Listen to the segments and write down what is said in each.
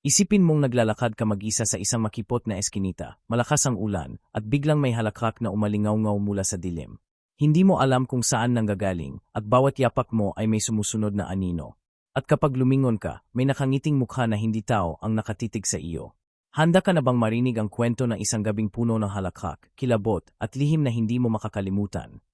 Isipin mong naglalakad ka mag-isa sa isang makipot na eskinita, malakas ang ulan, at biglang may halakhak na umalingaw-ngaw mula sa dilim. Hindi mo alam kung saan nanggagaling, at bawat yapak mo ay may sumusunod na anino. At kapag lumingon ka, may nakangiting mukha na hindi tao ang nakatitig sa iyo. Handa ka na bang marinig ang kwento ng isang gabing puno ng halakhak, kilabot, at lihim na hindi mo makakalimutan?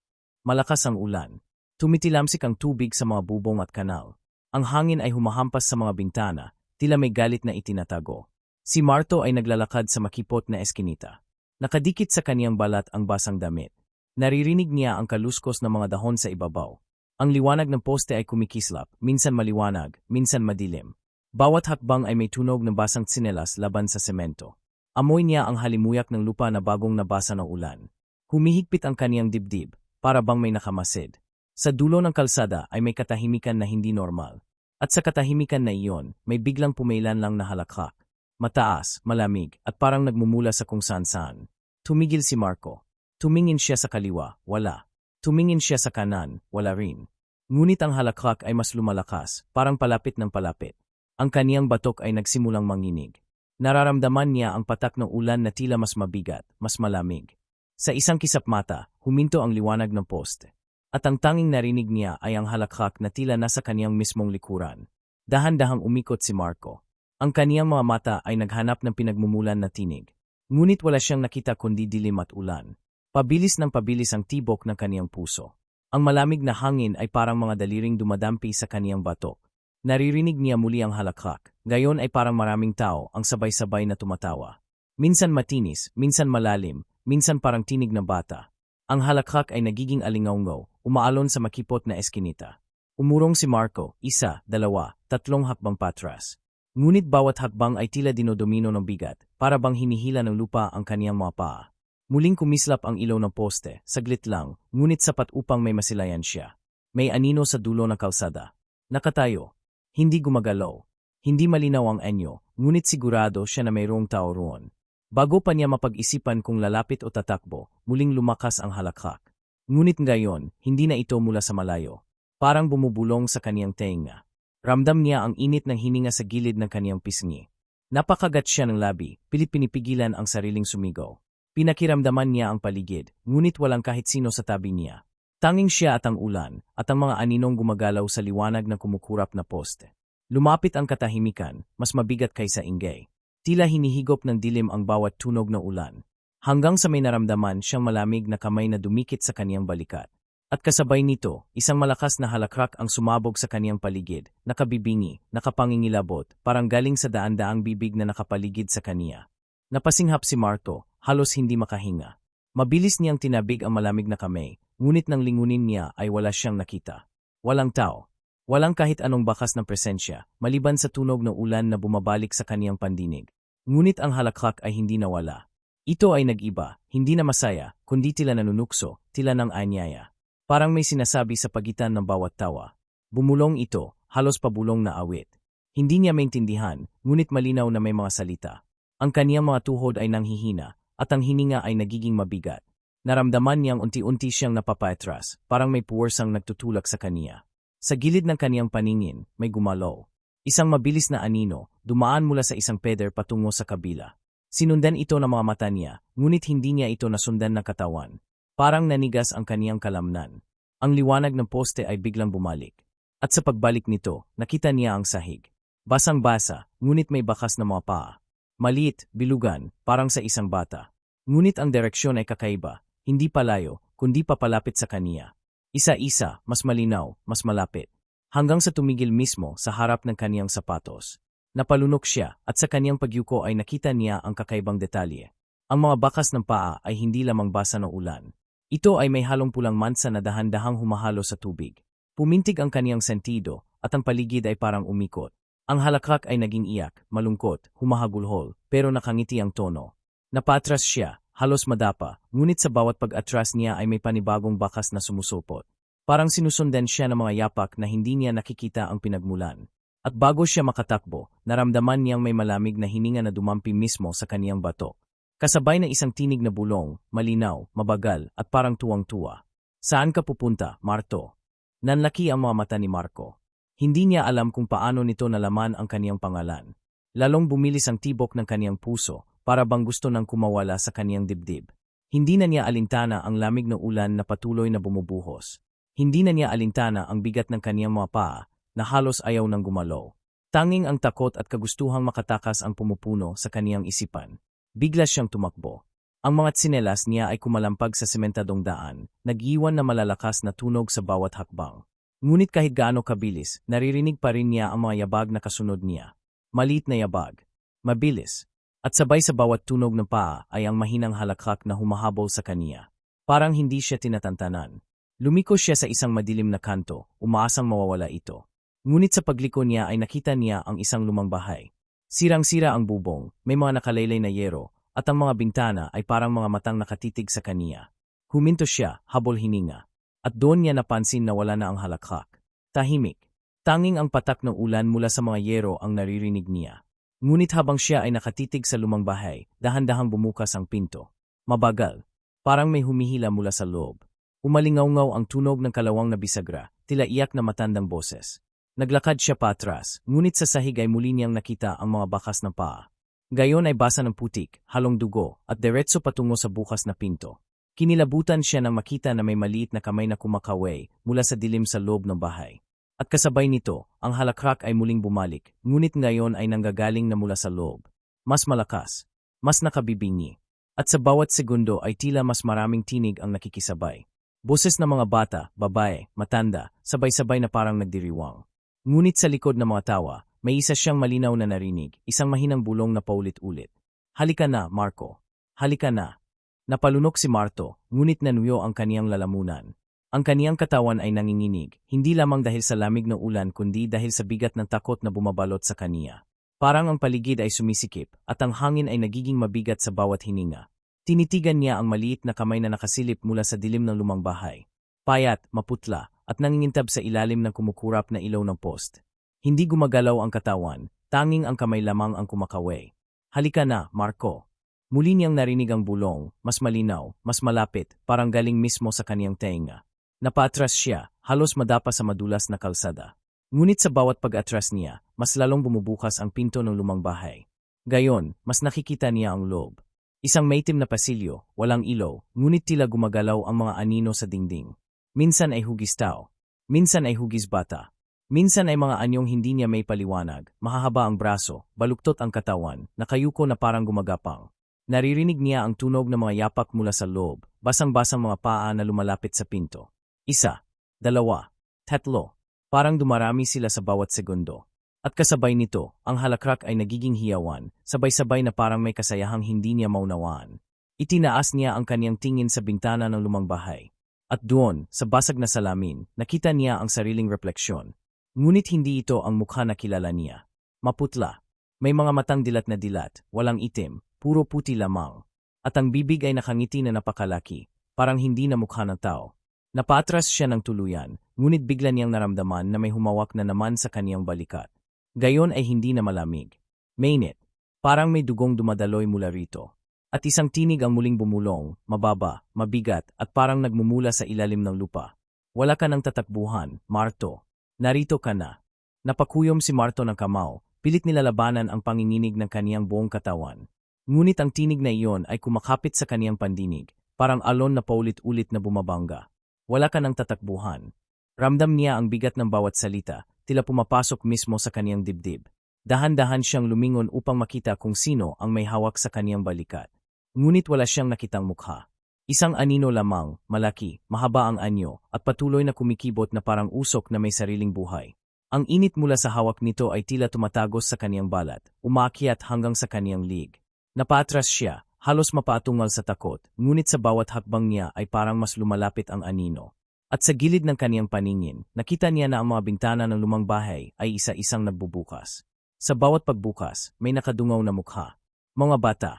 Malakas ang ulan. Tumitilamsik ang tubig sa mga bubong at kanal. Ang hangin ay humahampas sa mga bintana, tila may galit na itinatago. Si Marto ay naglalakad sa makipot na eskinita. Nakadikit sa kaniyang balat ang basang damit. Naririnig niya ang kaluskos ng mga dahon sa ibabaw. Ang liwanag ng poste ay kumikislap, minsan maliwanag, minsan madilim. Bawat hakbang ay may tunog ng basang tsinelas laban sa semento. Amoy niya ang halimuyak ng lupa na bagong nabasa ng ulan. Humihigpit ang kaniyang dibdib, para bang may nakamasid. Sa dulo ng kalsada ay may katahimikan na hindi normal. At sa katahimikan na iyon, may biglang pumailan lang na halakhak. Mataas, malamig, at parang nagmumula sa kung saan-saan. Tumigil si Marco. Tumingin siya sa kaliwa, wala. Tumingin siya sa kanan, wala rin. Ngunit ang halakhak ay mas lumalakas, parang palapit ng palapit. Ang kaniyang batok ay nagsimulang manginig. Nararamdaman niya ang patak ng ulan na tila mas mabigat, mas malamig. Sa isang kisap mata, huminto ang liwanag ng poste. At ang tanging narinig niya ay ang halakhak na tila nasa kaniyang mismong likuran. Dahan-dahang umikot si Marco. Ang kaniyang mga mata ay naghanap ng pinagmumulan na tinig. Ngunit wala siyang nakita kundi dilim at ulan. Pabilis ng pabilis ang tibok ng kaniyang puso. Ang malamig na hangin ay parang mga daliring dumadampi sa kaniyang batok. Naririnig niya muli ang halakhak. Gayon ay parang maraming tao ang sabay-sabay na tumatawa. Minsan matinis, minsan malalim, minsan parang tinig na bata. Ang halakhak ay nagiging alingawngaw, umaalon sa makipot na eskinita. Umurong si Marco, isa, dalawa, tatlong hakbang patras. Ngunit bawat hakbang ay tila dinodomino ng bigat, para bang hinihila ng lupa ang kaniyang mga paa. Muling kumislap ang ilaw ng poste, saglit lang, ngunit sapat upang may masilayan siya. May anino sa dulo ng kalsada. Nakatayo. Hindi gumagalaw. Hindi malinaw ang anyo, ngunit sigurado siya na mayroong tao roon. Bago pa niya mapag-isipan kung lalapit o tatakbo, muling lumakas ang halakhak. Ngunit ngayon, hindi na ito mula sa malayo. Parang bumubulong sa kaniyang tenga. Ramdam niya ang init ng hininga sa gilid ng kaniyang pisngi. Napakagat siya ng labi, pilit pinipigilan ang sariling sumigaw. Pinakiramdaman niya ang paligid, ngunit walang kahit sino sa tabi niya. Tanging siya at ang ulan, at ang mga aninong gumagalaw sa liwanag ng kumukurap na poste. Lumapit ang katahimikan, mas mabigat kaysa ingay. Tila hinihigop ng dilim ang bawat tunog ng ulan. Hanggang sa may naramdaman siyang malamig na kamay na dumikit sa kaniyang balikat. At kasabay nito, isang malakas na halakrak ang sumabog sa kaniyang paligid, nakabibingi, nakapangingilabot, parang galing sa daan-daang bibig na nakapaligid sa kaniya. Napasinghap si Marto, halos hindi makahinga. Mabilis niyang tinabig ang malamig na kamay, ngunit nang lingunin niya ay wala siyang nakita. Walang tao. Walang kahit anong bakas ng presensya, maliban sa tunog ng ulan na bumabalik sa kaniyang pandinig. Ngunit ang halakhak ay hindi nawala. Ito ay nag-iba, hindi na masaya, kundi tila nanunukso, tila ng anyaya. Parang may sinasabi sa pagitan ng bawat tawa. Bumulong ito, halos pabulong na awit. Hindi niya maintindihan, ngunit malinaw na may mga salita. Ang kaniyang mga tuhod ay nanghihina, at ang hininga ay nagiging mabigat. Naramdaman niyang unti-unti siyang napapatras, parang may puwersang nagtutulak sa kaniya. Sa gilid ng kaniyang paningin, may gumalaw. Isang mabilis na anino, dumaan mula sa isang peder patungo sa kabila. Sinundan ito ng mga mata niya, ngunit hindi niya ito nasundan ng katawan. Parang nanigas ang kaniyang kalamnan. Ang liwanag ng poste ay biglang bumalik. At sa pagbalik nito, nakita niya ang sahig. Basang-basa, ngunit may bakas na mga paa. Maliit, bilugan, parang sa isang bata. Ngunit ang direksyon ay kakaiba, hindi palayo, kundi papalapit sa kaniya. Isa-isa, mas malinaw, mas malapit. Hanggang sa tumigil mismo sa harap ng kaniyang sapatos. Napalunok siya at sa kaniyang pagyuko ay nakita niya ang kakaibang detalye. Ang mga bakas ng paa ay hindi lamang basa ng ulan. Ito ay may halong pulang mansa na dahan-dahang humahalo sa tubig. Pumintig ang kaniyang sentido at ang paligid ay parang umikot. Ang halakhak ay naging iyak, malungkot, humahagulhol, pero nakangiti ang tono. Napatras siya, halos madapa, ngunit sa bawat pag-atras niya ay may panibagong bakas na sumusupot. Parang sinusundan siya ng mga yapak na hindi niya nakikita ang pinagmulan. At bago siya makatakbo, naramdaman niyang may malamig na hininga na dumampi mismo sa kaniyang bato. Kasabay na isang tinig na bulong, malinaw, mabagal, at parang tuwang-tuwa. Saan ka pupunta, Marto? Nanlaki ang mga mata ni Marco. Hindi niya alam kung paano nito nalaman ang kaniyang pangalan. Lalong bumilis ang tibok ng kaniyang puso para bang gusto nang kumawala sa kaniyang dibdib. Hindi na niya alintana ang lamig ng ulan na patuloy na bumubuhos. Hindi na niya alintana ang bigat ng kaniyang mga paa na halos ayaw ng gumalaw. Tanging ang takot at kagustuhang makatakas ang pumupuno sa kaniyang isipan. Bigla siyang tumakbo. Ang mga tsinelas niya ay kumalampag sa sementadong daan, nag-iwan na malalakas na tunog sa bawat hakbang. Ngunit kahit gaano kabilis, naririnig pa rin niya ang mga yabag na kasunod niya. Malit na yabag. Mabilis. At sabay sa bawat tunog ng paa ay ang mahinang halakhak na humahabol sa kaniya. Parang hindi siya tinatantanan. Lumiko siya sa isang madilim na kanto, umaasang mawawala ito. Ngunit sa pagliko niya ay nakita niya ang isang lumang bahay. Sirang-sira ang bubong, may mga nakalaylay na yero, at ang mga bintana ay parang mga matang nakatitig sa kaniya. Huminto siya, habol hininga. At doon niya napansin na wala na ang halakhak. Tahimik. Tanging ang patak ng ulan mula sa mga yero ang naririnig niya. Ngunit habang siya ay nakatitig sa lumang bahay, dahan-dahang bumukas ang pinto. Mabagal. Parang may humihila mula sa loob. Umalingaw-ngaw ang tunog ng kalawang na bisagra, tila iyak na matandang boses. Naglakad siya patras, ngunit sa sahig ay muli niyang nakita ang mga bakas ng paa. Gayon ay basa ng putik, halong dugo, at diretso patungo sa bukas na pinto. Kinilabutan siya nang makita na may maliit na kamay na kumakaway mula sa dilim sa loob ng bahay. At kasabay nito, ang halakrak ay muling bumalik, ngunit ngayon ay nanggagaling na mula sa loob. Mas malakas, mas nakabibingi, at sa bawat segundo ay tila mas maraming tinig ang nakikisabay. Boses ng mga bata, babae, matanda, sabay-sabay na parang nagdiriwang. Ngunit sa likod ng mga tawa, may isa siyang malinaw na narinig, isang mahinang bulong na paulit-ulit. Halika na, Marco. Halika na. Napalunok si Marto, ngunit nanuyo ang kaniyang lalamunan. Ang kaniyang katawan ay nanginginig, hindi lamang dahil sa lamig ng ulan kundi dahil sa bigat ng takot na bumabalot sa kaniya. Parang ang paligid ay sumisikip at ang hangin ay nagiging mabigat sa bawat hininga. Tinitigan niya ang maliit na kamay na nakasilip mula sa dilim ng lumang bahay. Payat, maputla, at nangingintab sa ilalim ng kumukurap na ilaw ng post. Hindi gumagalaw ang katawan, tanging ang kamay lamang ang kumakaway. Halika na, Marco. Muli niyang narinig ang bulong, mas malinaw, mas malapit, parang galing mismo sa kaniyang tenga. Napatras siya, halos madapa sa madulas na kalsada. Ngunit sa bawat pag-atras niya, mas lalong bumubukas ang pinto ng lumang bahay. Gayon, mas nakikita niya ang loob. Isang maitim na pasilyo, walang ilaw, ngunit tila gumagalaw ang mga anino sa dingding. Minsan ay hugis tao, minsan ay hugis bata, minsan ay mga anyong hindi niya may paliwanag, mahahaba ang braso, baluktot ang katawan, nakayuko na parang gumagapang. Naririnig niya ang tunog ng mga yapak mula sa loob, basang-basang mga paa na lumalapit sa pinto. Isa, dalawa, tatlo. Parang dumarami sila sa bawat segundo. At kasabay nito, ang halakrak ay nagiging hiyawan, sabay-sabay na parang may kasayahang hindi niya maunawaan. Itinaas niya ang kaniyang tingin sa bintana ng lumang bahay. At doon, sa basag na salamin, nakita niya ang sariling refleksyon. Ngunit hindi ito ang mukha na kilala niya. Maputla. May mga matang dilat na dilat, walang itim, puro puti lamang. At ang bibig ay nakangiti na napakalaki, parang hindi na mukha ng tao. Napatras siya ng tuluyan, ngunit bigla niyang naramdaman na may humawak na naman sa kaniyang balikat. Gayon ay hindi na malamig. Mainit. Parang may dugong dumadaloy mula rito. At isang tinig ang muling bumulong, mababa, mabigat, at parang nagmumula sa ilalim ng lupa. Wala ka ng tatakbuhan, Marto. Narito ka na. Napakuyom si Marto ng kamao, pilit nilalabanan ang panginginig ng kaniyang buong katawan. Ngunit ang tinig na iyon ay kumakapit sa kaniyang pandinig, parang alon na paulit-ulit na bumabangga. Wala ka ng tatakbuhan. Ramdam niya ang bigat ng bawat salita, tila pumapasok mismo sa kaniyang dibdib. Dahan-dahan siyang lumingon upang makita kung sino ang may hawak sa kaniyang balikat. Ngunit wala siyang nakitang mukha. Isang anino lamang, malaki, mahaba ang anyo, at patuloy na kumikibot na parang usok na may sariling buhay. Ang init mula sa hawak nito ay tila tumatagos sa kaniyang balat, umakyat hanggang sa kaniyang lig. Napatras siya, Halos mapaatungal sa takot, ngunit sa bawat hakbang niya ay parang mas lumalapit ang anino. At sa gilid ng kaniyang paningin, nakita niya na ang mga bintana ng lumang bahay ay isa-isang nagbubukas. Sa bawat pagbukas, may nakadungaw na mukha. Mga bata,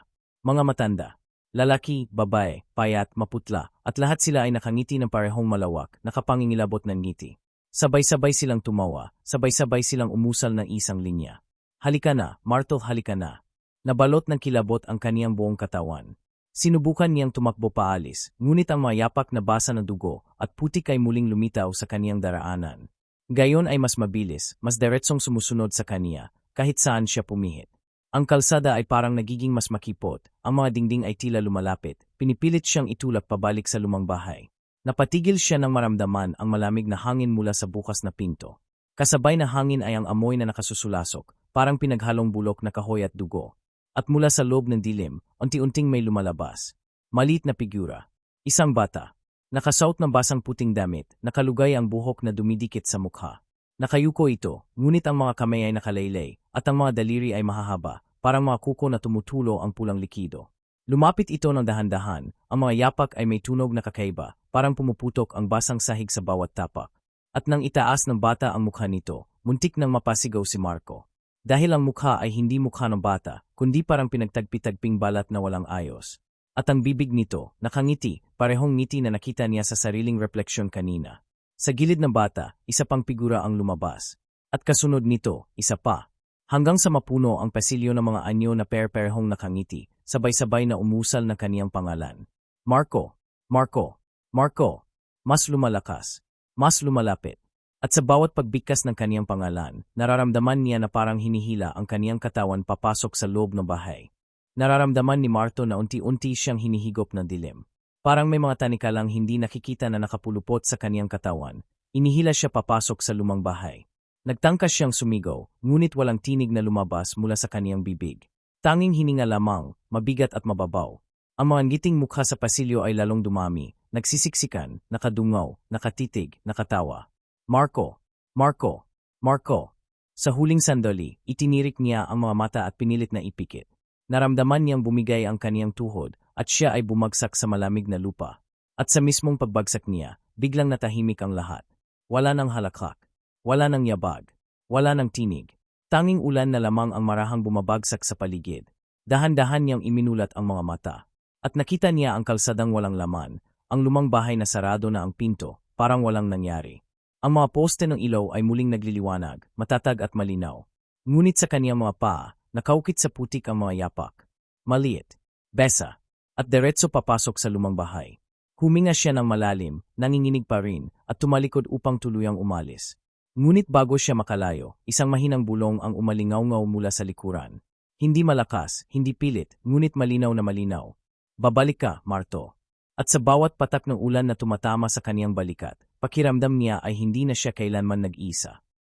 mga matanda, lalaki, babae, payat, maputla, at lahat sila ay nakangiti ng parehong malawak, nakapangingilabot ng ngiti. Sabay-sabay silang tumawa, sabay-sabay silang umusal ng isang linya. Halika na, Marto halika na, Nabalot ng kilabot ang kaniyang buong katawan. Sinubukan niyang tumakbo paalis, ngunit ang mayapak na basa ng dugo at putik ay muling lumitaw sa kaniyang daraanan. Gayon ay mas mabilis, mas diretsong sumusunod sa kaniya, kahit saan siya pumihit. Ang kalsada ay parang nagiging mas makipot, ang mga dingding ay tila lumalapit, pinipilit siyang itulak pabalik sa lumang bahay. Napatigil siya nang maramdaman ang malamig na hangin mula sa bukas na pinto. Kasabay na hangin ay ang amoy na nakasusulasok, parang pinaghalong bulok na kahoy at dugo. At mula sa loob ng dilim, unti-unting may lumalabas. Malit na figura. Isang bata. Nakasuot ng basang puting damit, nakalugay ang buhok na dumidikit sa mukha. Nakayuko ito, ngunit ang mga kamay ay nakalaylay, at ang mga daliri ay mahahaba, parang mga kuko na tumutulo ang pulang likido. Lumapit ito ng dahan-dahan, ang mga yapak ay may tunog na kakaiba, parang pumuputok ang basang sahig sa bawat tapak. At nang itaas ng bata ang mukha nito, muntik nang mapasigaw si Marco. Dahil ang mukha ay hindi mukha ng bata, kundi parang pinagtagpi-tagping balat na walang ayos. At ang bibig nito, nakangiti, parehong ngiti na nakita niya sa sariling refleksyon kanina. Sa gilid ng bata, isa pang figura ang lumabas. At kasunod nito, isa pa. Hanggang sa mapuno ang pasilyo ng mga anyo na per-perhong nakangiti, sabay-sabay na umusal na kaniyang pangalan. Marco, Marco, Marco. Mas lumalakas, mas lumalapit. At sa bawat pagbigkas ng kaniyang pangalan, nararamdaman niya na parang hinihila ang kaniyang katawan papasok sa loob ng bahay. Nararamdaman ni Marto na unti-unti siyang hinihigop ng dilim. Parang may mga tanikalang hindi nakikita na nakapulupot sa kaniyang katawan. Inihila siya papasok sa lumang bahay. Nagtangkas siyang sumigaw, ngunit walang tinig na lumabas mula sa kaniyang bibig. Tanging hininga lamang, mabigat at mababaw. Ang mga ngiting mukha sa pasilyo ay lalong dumami, nagsisiksikan, nakadungaw, nakatitig, nakatawa. Marco, Marco, Marco. Sa huling sandali, itinirik niya ang mga mata at pinilit na ipikit. Naramdaman niyang bumigay ang kaniyang tuhod at siya ay bumagsak sa malamig na lupa. At sa mismong pagbagsak niya, biglang natahimik ang lahat. Wala nang halakhak, wala nang yabag, wala nang tinig. Tanging ulan na lamang ang marahang bumabagsak sa paligid. Dahan-dahan niyang iminulat ang mga mata. At nakita niya ang kalsadang walang laman, ang lumang bahay na sarado na ang pinto, parang walang nangyari. Ang mga poste ng ilaw ay muling nagliliwanag, matatag at malinaw. Ngunit sa kaniyang mga paa, Nakaukit sa putik ang mga yapak. Maliit, besa, at diretso papasok sa lumang bahay. Huminga siya ng malalim, nanginginig pa rin, at tumalikod upang tuluyang umalis. Ngunit bago siya makalayo, isang mahinang bulong ang umalingaw-ngaw mula sa likuran. Hindi malakas, hindi pilit, ngunit malinaw na malinaw. Babalik ka, Marto. At sa bawat patak ng ulan na tumatama sa kaniyang balikat, pakiramdam niya ay hindi na siya kailanman nag-isa.